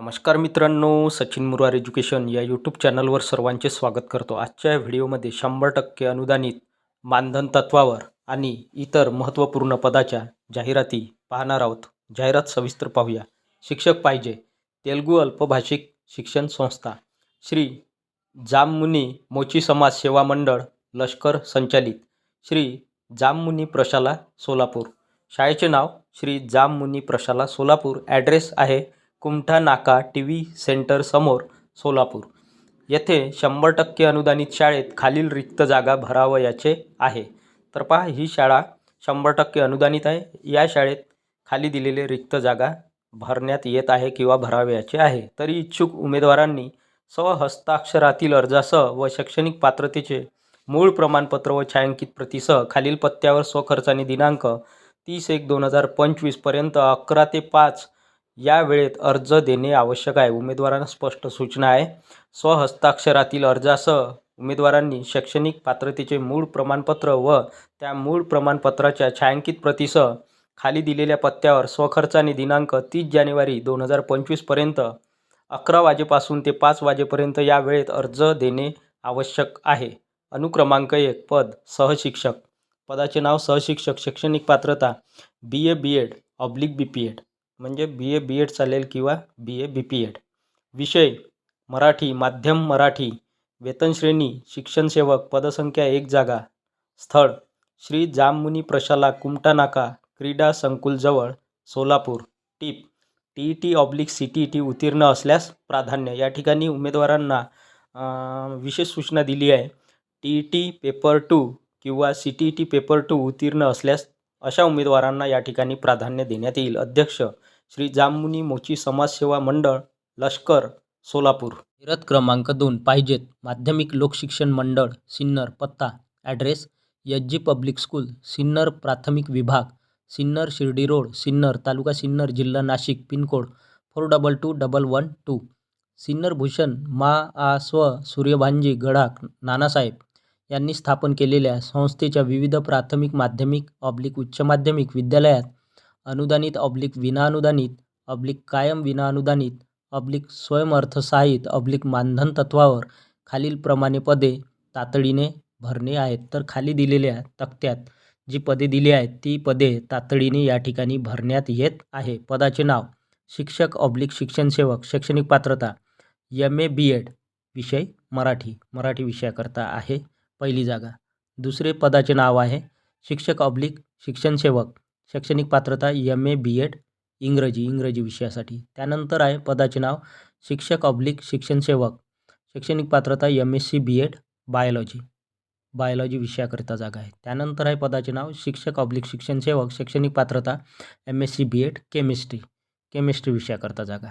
नमस्कार मित्रांनो सचिन मुरार एज्युकेशन या यूट्यूब चॅनलवर सर्वांचे स्वागत करतो. आजच्या व्हिडिओमध्ये शंभर टक्के अनुदानित मानधन तत्वावर आणि इतर महत्त्वपूर्ण पदाच्या जाहिराती पाहणार आहोत. जाहिरात सविस्तर पाहूया. शिक्षक पाहिजे. तेलगू अल्पभाषिक शिक्षण संस्था. श्री जाममुनी मोची समाज सेवा मंडळ लष्कर संचालित. श्री जाममुनी प्रशाला सोलापूर. शाळेचे नाव श्री जाममुनी प्रशाला सोलापूर. ॲड्रेस आहे कुमठा नाका टी व्ही सेंटर समोर सोलापूर. येथे शंभर टक्के अनुदानित शाळेत खालील रिक्त जागा भरावयाचे आहे. तर पहा ही शाळा शंभर टक्के अनुदानित आहे. या शाळेत खाली दिलेले रिक्त जागा भरण्यात येत आहे किंवा भरावयाचे आहे. तरी इच्छुक उमेदवारांनी स्वहस्ताक्षरातील अर्जासह व शैक्षणिक पात्रतेचे मूळ प्रमाणपत्र व छायांकित प्रतीसह खालील पत्त्यावर स्वखर्चाने दिनांक तीस एक दोन हजार पंचवीसपर्यंत अकरा ते पाच या वेळेत अर्ज देणे आवश्यक आहे. उमेदवारांना स्पष्ट सूचना आहे. स्वहस्ताक्षरातील अर्जासह उमेदवारांनी शैक्षणिक पात्रतेचे मूळ प्रमाणपत्र व त्या मूळ प्रमाणपत्राच्या छायांकित प्रतीसह खाली दिलेल्या पत्त्यावर स्वखर्चाने दिनांक तीस जानेवारी दोन हजार पंचवीसपर्यंत अकरा वाजेपासून ते पाच वाजेपर्यंत या वेळेत अर्ज देणे आवश्यक आहे. अनुक्रमांक एक पद सहशिक्षक. पदाचे नाव सहशिक्षक शैक्षणिक पात्रता B A B Ed oblique B P Ed म्हणजे बी ए बी एड चालेल किंवा बी ए बी पी एड विषय मराठी माध्यम मराठी वेतनश्रेणी शिक्षणसेवक पदसंख्या एक जागा स्थळ श्री जाममुनी प्रशाला कुमटा नाका क्रीडा संकुलजवळ सोलापूर. टीप T E T oblique C T E T उत्तीर्ण असल्यास प्राधान्य. या ठिकाणी उमेदवारांना विशेष सूचना दिली आहे. T E T paper two किंवा C T E T paper two उत्तीर्ण असल्यास अशा उमेदवारांना या ठिकाणी प्राधान्य देण्यात येईल. अध्यक्ष श्री जांबुनी मोची समाजसेवा मंडळ लष्कर सोलापूर. फिरत क्रमांक दोन पाहिजेत. माध्यमिक लोकशिक्षण मंडळ सिन्नर पत्ता. Address H G public school Sinnar प्राथमिक विभाग सिन्नर शिर्डी रोड सिन्नर तालुका सिन्नर जिल्हा Nashik pin code four double two double one two. Sinnar Bhushan मा आ स्व सूर्यभानजी गडाख नानासाहेब यांनी स्थापन केलेल्या संस्थेच्या विविध प्राथमिक माध्यमिक ऑब्लिक उच्च माध्यमिक विद्यालयात अनुदानित ऑब्लिक विनाअनुदानित ऑब्लिक कायम विनाअनुदानित ऑब्लिक स्वयंअर्थसहाय्यित ऑब्लिक मानधन तत्वावर खालीलप्रमाणे पदे तातडीने भरणे आहेत. तर खाली दिलेल्या तक्त्यात जी पदे दिली आहेत ती पदे तातडीने या ठिकाणी भरण्यात येत आहे. पदाचे नाव शिक्षक ऑब्लिक शिक्षणसेवक शैक्षणिक पात्रता एम ए बी एड विषय मराठी मराठी विषयाकरता आहे पहिली जागा. दुसरे पदाचे नाव आहे शिक्षक ऑब्लिक शिक्षणसेवक शैक्षणिक पात्रता एम ए बी एड इंग्रजी इंग्रजी विषयासाठी. त्यानंतर आहे पदाचे नाव शिक्षक ऑब्लिक शिक्षणसेवक शैक्षणिक पात्रता M S C B Ed biology biology विषयाकरिता जागा आहे. त्यानंतर आहे पदाचे नाव शिक्षक ऑब्लिक शिक्षणसेवक शैक्षणिक पात्रता M S C B Ed chemistry chemistry विषयाकरता जागा.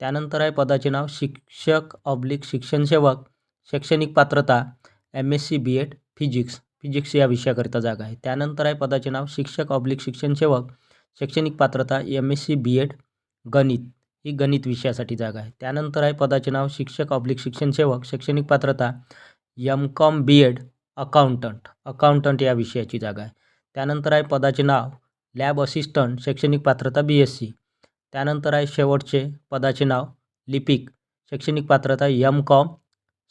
त्यानंतर आहे पदाचे नाव शिक्षक ऑब्लिक शिक्षणसेवक शैक्षणिक पात्रता M S C B Ed physics physics या विषयाकरिता जागा आहे. त्यानंतर आहे पदाचे नाव शिक्षक ऑब्लिक शिक्षण सेवक शैक्षणिक पात्रता M S C B Ed गणित. ही गणित विषयासाठी जागा आहे. त्यानंतर आहे पदाचे नाव शिक्षक ऑब्लिक शिक्षण सेवक शैक्षणिक पात्रता M com B Ed accountant accountant या विषयाची जागा आहे. त्यानंतर आहे पदाचे नाव लॅब असिस्टंट शैक्षणिक पात्रता बी एस सी त्यानंतर आहे शेवटचे पदाचे नाव लिपिक शैक्षणिक पात्रता एम कॉम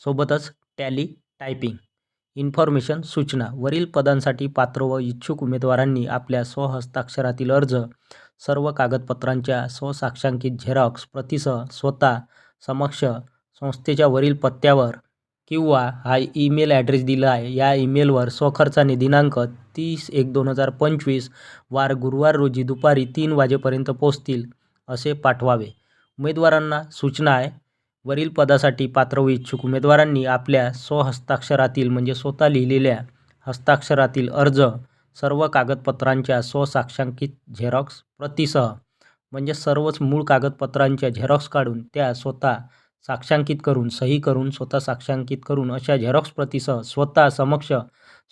सोबतच टॅली टायपिंग इन्फॉर्मेशन सूचना वरील पदांसाठी पात्र व इच्छुक उमेदवारांनी आपल्या स्वहस्ताक्षरातील अर्ज सर्व कागदपत्रांच्या स्वसाक्षांकित झेरॉक्स प्रतीसह स्वतः समक्ष संस्थेच्या वरील पत्त्यावर किंवा हा ईमेल ॲड्रेस दिला आहे. या ईमेलवर स्वखर्चाने दिनांक तीस एक दोन हजार पंचवीस वार गुरुवार रोजी दुपारी तीन वाजेपर्यंत पोचतील असे पाठवावे. उमेदवारांना सूचना आहे वरील पदासाठी पात्र व इच्छुक उमेदवारांनी आपल्या स्वहस्ताक्षरातील म्हणजे स्वतः लिहिलेल्या हस्ताक्षरातील अर्ज सर्व कागदपत्रांच्या स्वसाक्षांकित झेरॉक्स प्रतीसह म्हणजे सर्वच मूळ कागदपत्रांच्या झेरॉक्स काढून त्या स्वतः साक्षांकित करून सही करून स्वतः साक्षांकित करून अशा झेरॉक्स प्रतीसह स्वतः समक्ष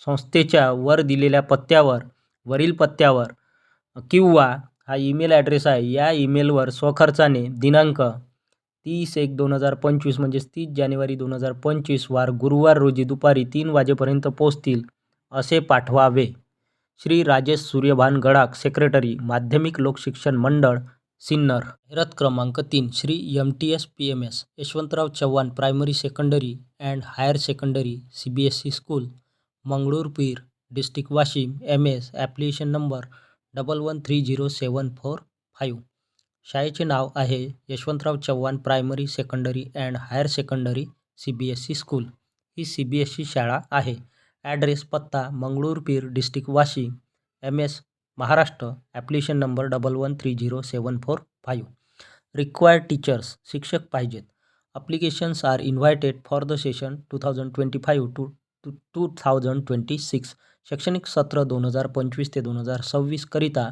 संस्थेच्या वर दिलेल्या पत्त्यावर वरील पत्त्यावर किंवा हा ईमेल ॲड्रेस आहे या ईमेलवर स्वखर्चाने दिनांक तीस एक दोन हजार पंचवीस म्हणजेच तीस जानेवारी दोन हजार पंचवीस वार गुरुवार रोजी दुपारी तीन वाजेपर्यंत पोचतील असे पाठवावे. श्री राजेश सूर्यभान गडाख सेक्रेटरी माध्यमिक लोकशिक्षण मंडळ सिन्नर. जाहिरात क्रमांक तीन Shri M T S P M S Yashwantrao Chavan primary secondary and higher secondary C B S E school Mangrulpir district Washim M S application number double one three zero seven four five शाळेचे नाव आहे Yashwantrao Chavan primary secondary and higher secondary C B S E school. He C B S E शाळा आहे. Address पत्ता Mangrulpir district Washi M S Maharashtra. Application number double one three zero seven four five. Required teachers शिक्षक पाहिजेत. Applications are invited for the session two thousand twenty five to to two thousand twenty six. शैक्षणिक सत्र दोन हजार पंचवीस ते दोन हजार सव्वीसकरिता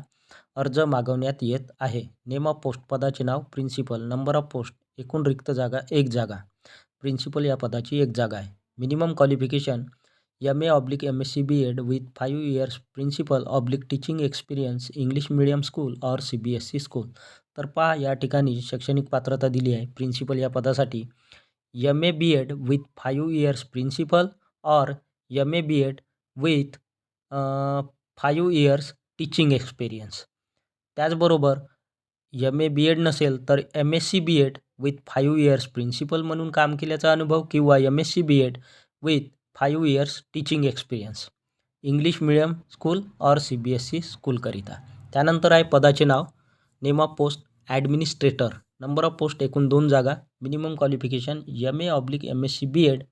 अर्ज मागवण्यात येत आहे. नेम ऑफ पोस्ट पदाचे नाव प्रिन्सिपल नंबर ऑफ पोस्ट एकूण रिक्त जागा एक जागा. प्रिन्सिपल या पदाची एक जागा आहे. Minimum qualification M A oblique M S C B Ed with five years principal oblique teaching experience English medium school और C B S C school तर पहा या ठिकाणी शैक्षणिक पात्रता दिली आहे. प्रिन्सिपल या पदासाठी M A B Ed with five years principal और M A B Ed with five years teaching experience त्याचबरोबर एम ए बी एड नसेल तर M S C B Ed with five years principal म्हणून काम केल्याचा अनुभव किंवा M S C B Ed with five years teaching experience English medium school और C B S C स्कूलकरिता त्यानंतर आहे पदाचे नाव. Name of post administrator number of post एकूण दोन जागा. Minimum qualification M A oblique M S C B Ed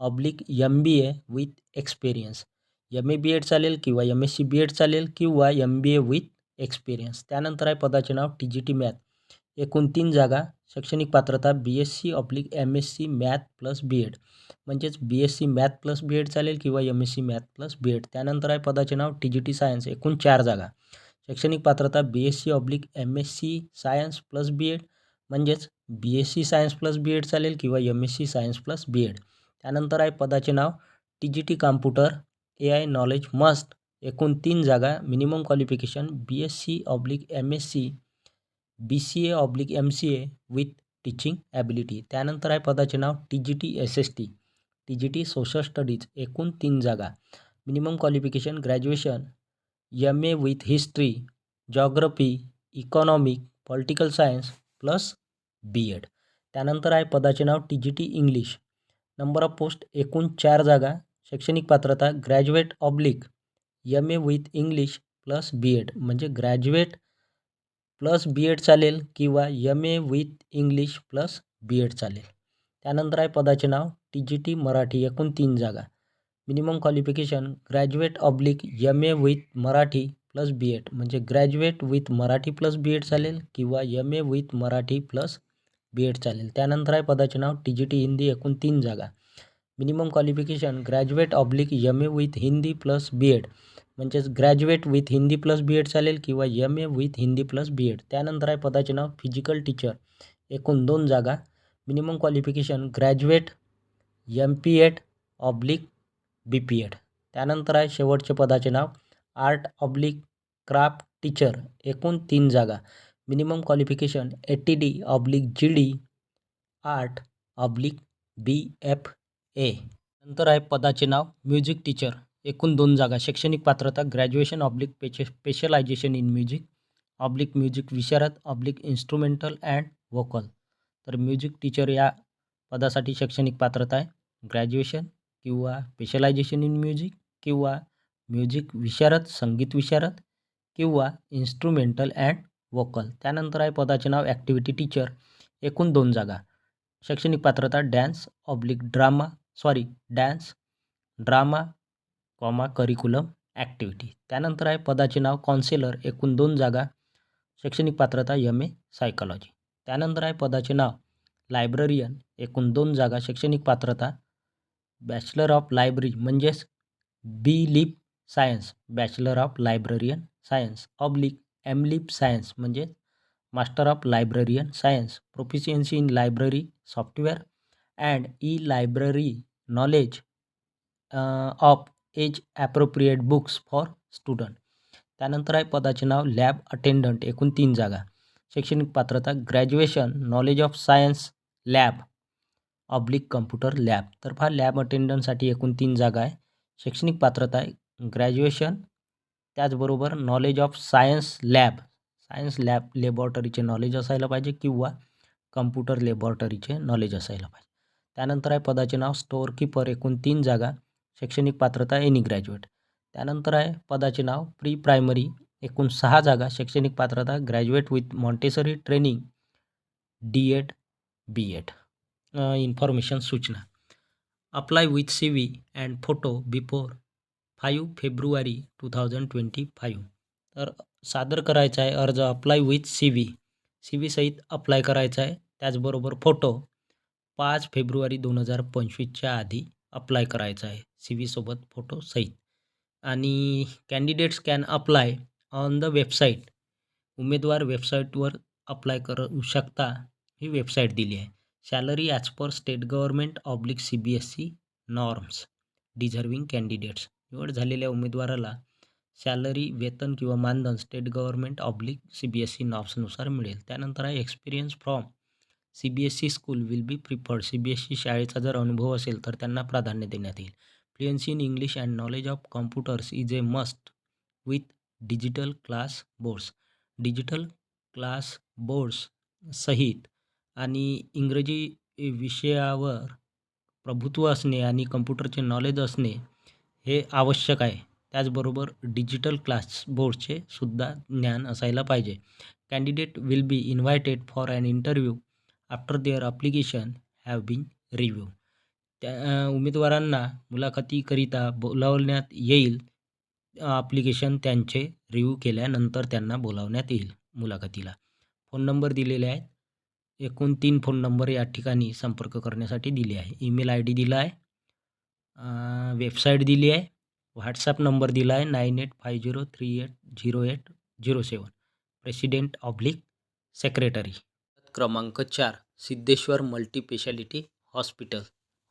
oblique M B A with experience M A B Ed चालेल किंवा M S C B Ed चालेल किंवा M B A with experience त्यानंतर आहे पदाचे नाव टी जी टी मॅथ एकूण तीन जागा शैक्षणिक पात्रता B S C oblique M S C math plus B Ed म्हणजेच B S C math plus B Ed चालेल किंवा M S C math plus B Ed त्यानंतर आहे पदाचे नाव टी जी टी सायन्स एकूण चार जागा. शैक्षणिक पात्रता B S C oblique M S C science plus B Ed म्हणजेच B S C science plus B Ed चालेल किंवा M S C science plus B Ed त्यानंतर आहे पदाचे नाव T G T computer A I knowledge must एकूण तीन जागा minimum qualification B S C oblique M S C B C A oblique M C A with teaching ability त्यानंतर आहे पदाचे नाव T G T S S T T G T social studies एकूण तीन जागा. Minimum qualification graduation M A with history geography economic political science plus B Ed त्यानंतर आहे पदाचे नाव T G T English number of post एकूण चार जागा. शैक्षणिक पात्रता graduate oblique M A with English plus B Ed म्हणजे ग्रॅज्युएट प्लस बी एड चालेल किंवा M A with English plus B Ed चालेल. त्यानंतर आहे पदाचे नाव टी जी टी मराठी एकूण तीन जागा. Minimum qualification graduate oblique M A with Marathi plus B Ed म्हणजे graduate with Marathi plus B Ed चालेल किंवा M A with Marathi plus B Ed चालेल. त्यानंतर आहे पदाचे नाव टी जी टी हिंदी एकूण तीन जागा. Minimum qualification graduate oblique M A with Hindi plus B Ed म्हणजेच graduate with Hindi plus B Ed चालेल किंवा M A with Hindi plus B Ed त्यानंतर आहे पदाचे नाव फिजिकल टीचर एकूण दोन जागा. Minimum qualification graduate M P Ed oblique B P Ed त्यानंतर आहे शेवटचे पदाचे नाव आर्ट ऑब्लिक क्राफ्ट टीचर एकूण तीन जागा. Minimum qualification A T D oblique G D art oblique B F A. नंतर आहे पदाचे नाव म्युझिक टीचर. एकूण दोन जागा शैक्षणिक पात्रता graduation oblique पेचे specialization in music oblique music विशारद ऑब्लिक इन्स्ट्रुमेंटल अँड व्होकल. तर म्युझिक टीचर या पदासाठी शैक्षणिक पात्रता आहे. ग्रॅज्युएशन किंवा स्पेशलायझेशन इन म्युझिक किंवा म्युझिक विशारद संगीत विशारद किंवा इन्स्ट्रुमेंटल अँड व्होकल. त्यानंतर आहे पदाचे नाव ॲक्टिव्हिटी टीचर. एकूण दोन जागा शैक्षणिक पात्रता dance oblique drama sorry dance drama comma curriculum activity त्यानंतर आहे पदाचे नाव कॉन्सेलर एकूण दोन जागा शैक्षणिक पात्रता एम ए सायकॉलॉजी त्यानंतर आहे पदाचे नाव लायब्ररियन एकूण दोन जागा शैक्षणिक पात्रता बॅचलर ऑफ लायब्ररी म्हणजेच B Lib science bachelor of librarian science oblique M Lib science म्हणजे master of librarian science proficiency in library software and E library knowledge of age appropriate books for student. त्यानंतर आहे पदाचे नाव lab attendant एकूण तीन जागा. शैक्षणिक पात्रता graduation knowledge of science lab oblique computer lab. तर पहा लॅब अटेंडंटसाठी एकूण तीन जागा आहे. शैक्षणिक पात्रता आहे ग्रॅज्युएशन त्याचबरोबर knowledge of science lab. Science lab लॅबॉरेटरीचे knowledge असायला पाहिजे किंवा कम्प्युटर लॅबॉरेटरीचे नॉलेज असायला पाहिजे. त्यानंतर आहे पदाचे नाव स्टोअर कीपर एकूण तीन जागा शैक्षणिक पात्रता एनी ग्रॅज्युएट त्यानंतर आहे पदाचे नाव प्री प्रायमरी एकूण सहा जागा शैक्षणिक पात्रता graduate with Montessori training D Ed B Ed information सूचना. Apply with C V and photo before five February two thousand twenty five तर सादर करायचा आहे अर्ज apply with C V C V सहित अप्लाय करायचा आहे. त्याचबरोबर फोटो पाच फेब्रुवारी दोन हजार पंचवीसच्या आधी अप्लाय करायचं आहे. सी व्हीसोबत फोटो सहित. आणि candidates can apply on the website उमेदवार वेबसाईटवर अप्लाय करू शकता ही वेबसाईट दिली आहे. Salary as per state government oblique C B S C norms deserving candidates निवड झालेल्या उमेदवाराला सॅलरी वेतन किंवा मानधन state government oblique C B S C नॉर्म्सनुसार मिळेल. त्यानंतर आहे experience from C B S C school will be preferred. C B S C शाळेचा जर अनुभव असेल तर त्यांना प्राधान्य देण्यात येईल. Fluency in English and knowledge of computers is a must with digital class boards. Digital class boards सहित आणि इंग्रजी विषयावर प्रभुत्व असणे आणि कम्प्युटरचे नॉलेज असणे हे आवश्यक आहे. त्याचबरोबर डिजिटल क्लास बोर्डचे सुद्धा ज्ञान असायला पाहिजे. Candidate will be invited for an interview after their application have been review त्या उमेदवारांना मुलाखतीकरिता बोलावण्यात येईल. ॲप्लिकेशन त्यांचे रिव्ह्यू केल्यानंतर त्यांना बोलावण्यात येईल मुलाखतीला. फोन नंबर दिलेले आहेत. एकूण तीन फोन नंबर या ठिकाणी संपर्क करण्यासाठी दिले आहे. ईमेल आय डी दिला आहे. वेबसाईट दिली आहे. व्हॉट्सॲप नंबर दिला आहे. Nine eight five zero three eight zero eight zero seven president oblique secretary क्रमांक चार सिद्धेश्वर मल्टीपेशालिटी हॉस्पिटल.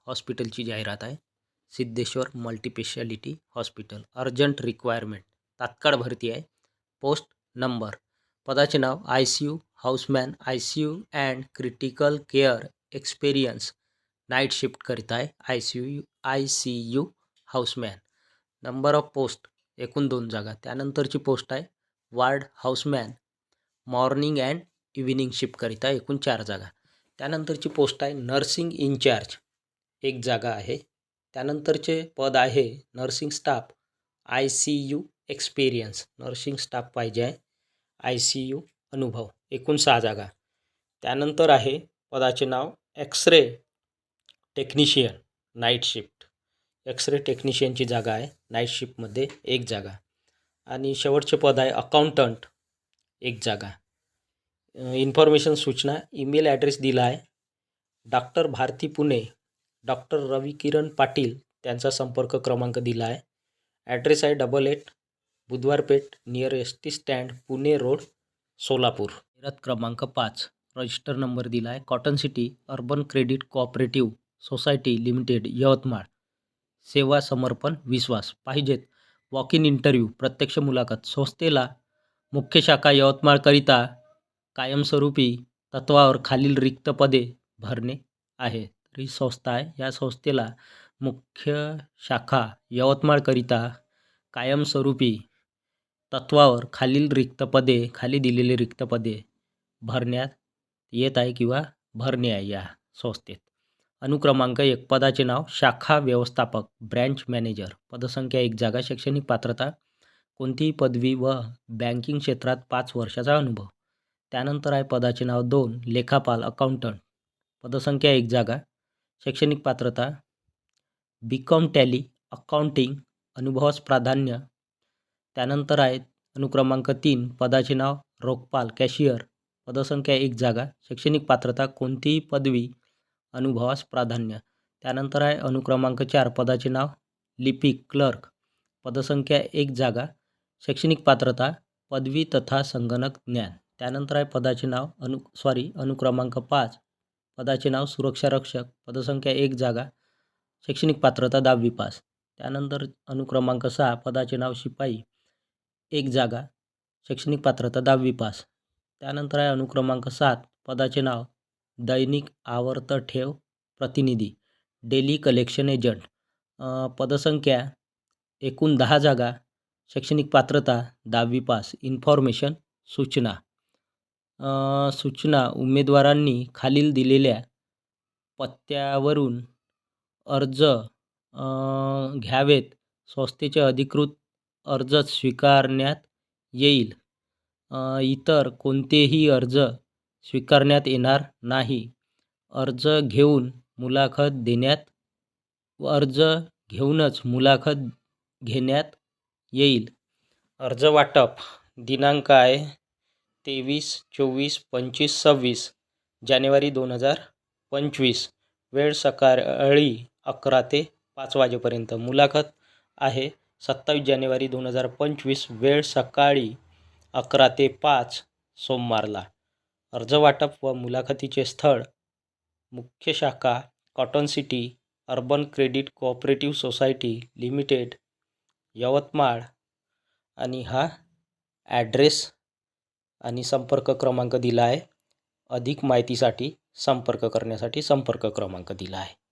हॉस्पिटलची जाहिरात आहे. Siddheshwar multispeciality hospital. Urgent requirement. तात्काळ भरती आहे. Post number. पदाचे नाव I C U houseman I C U and critical care experience. Night शिफ्टकरिता आहे. I C U I C U houseman. Number of post. एकूण दोन जागा. त्यानंतरची पोस्ट आहे. Ward houseman. Morning and evening शिफ्टकरिता एकूण चार जागा. त्यानंतरची पोस्ट आहे नर्सिंग इन्चार्ज एक जागा आहे. त्यानंतरचे पद आहे nursing staff I C U experience nursing staff पाहिजे आहे. आय सी यू अनुभव. एकूण सहा जागा. त्यानंतर आहे पदाचे नाव X ray technician night shift X ray टेक्निशियनची जागा आहे. नाईट शिफ्टमध्ये एक जागा. आणि शेवटचे पद आहे अकाउंटंट एक जागा. इन्फॉर्मेशन सूचना ईमेल ॲड्रेस दिला आहे. डॉक्टर भारती पुणे डॉक्टर रवी किरण पाटील त्यांचा संपर्क क्रमांक दिला आहे. ॲड्रेस आहे double eight Budhwarpeth near S T stand Pune road Solapur. जाहिरात क्रमांक पाच रजिस्टर नंबर दिला आहे. Cotton city urban credit cooperative society limited Yavatmal. सेवा समर्पण विश्वास. पाहिजेत वॉक इन इंटरव्ह्यू प्रत्यक्ष मुलाखत. संस्थेला मुख्य शाखा यवतमाळकरिता कायमस्वरूपी तत्वावर खालील रिक्त पदे भरणे आहे. तर ही संस्था आहे या संस्थेला मुख्य शाखा यवतमाळकरिता कायमस्वरूपी तत्वावर खालील रिक्त पदे खाली दिलेली रिक्त पदे भरण्यात येत आहे किंवा भरणे आहे या संस्थेत. अनुक्रमांक एक. पदाचे नाव शाखा व्यवस्थापक ब्रँच मॅनेजर. पदसंख्या एक. जागा शैक्षणिक पात्रता कोणतीही पदवी व बँकिंग क्षेत्रात पाच वर्षाचा अनुभव. त्यानंतर आहे पदाचे नाव दोन लेखापाल अकाउंटंट पदसंख्या एक जागा शैक्षणिक पात्रता. बी कॉम टॅली अकाउंटिंग अनुभवास प्राधान्य. त्यानंतर आहे अनुक्रमांक तीन पदाचे नाव रोखपाल कॅशियर पदसंख्या एक जागा शैक्षणिक पात्रता कोणतीही पदवी अनुभवास प्राधान्य. त्यानंतर आहे अनुक्रमांक चार पदाचे नाव लिपिक क्लर्क पदसंख्या एक जागा शैक्षणिक पात्रता पदवी तथा संगणक ज्ञान. त्यानंतर आहे पदाचे नाव अनु सॉरी अनुक्रमांक पाच. पदाचे नाव सुरक्षा रक्षक पदसंख्या एक जागा. शैक्षणिक पात्रता दहावी पास. त्यानंतर अनुक्रमांक सहा पदाचे नाव शिपाई. एक जागा. शैक्षणिक पात्रता दहावी पास. त्यानंतर आहे अनुक्रमांक सात पदाचे नाव दैनिक आवर्त ठेव प्रतिनिधी. Daily collection agent. पदसंख्या एकूण दहा जागा. शैक्षणिक पात्रता दहावी पास. इन्फॉर्मेशन सूचना. सूचना उमेदवारांनी खालील दिलेल्या पत्त्यावरून अर्ज घ्यावेत. संस्थेचे अधिकृत अर्ज स्वीकारण्यात येईल. इतर कोणतेही अर्ज स्वीकारण्यात येणार नाही. अर्ज घेऊन मुलाखत देण्यात व अर्ज घेऊनच मुलाखत घेण्यात येईल. अर्ज वाटप दिनांक आहे तेवीस चोवीस पंचवीस सव्वीस जानेवारी दोन हजार पंचवीस. वेळ सकाळी अकरा ते पाच वाजेपर्यंत. मुलाखत आहे सत्तावीस जानेवारी दोन हजार पंचवीस. वेळ सकाळी अकरा ते पाच सोमवारला. अर्ज वाटप व मुलाखतीचे स्थळ. मुख्य शाखा cotton city urban credit cooperative society limited Yavatmal. आणि हा ॲड्रेस आणि संपर्क क्रमांक दिला आहे. अधिक माहितीसाठी संपर्क करण्यासाठी संपर्क क्रमांक दिला आहे.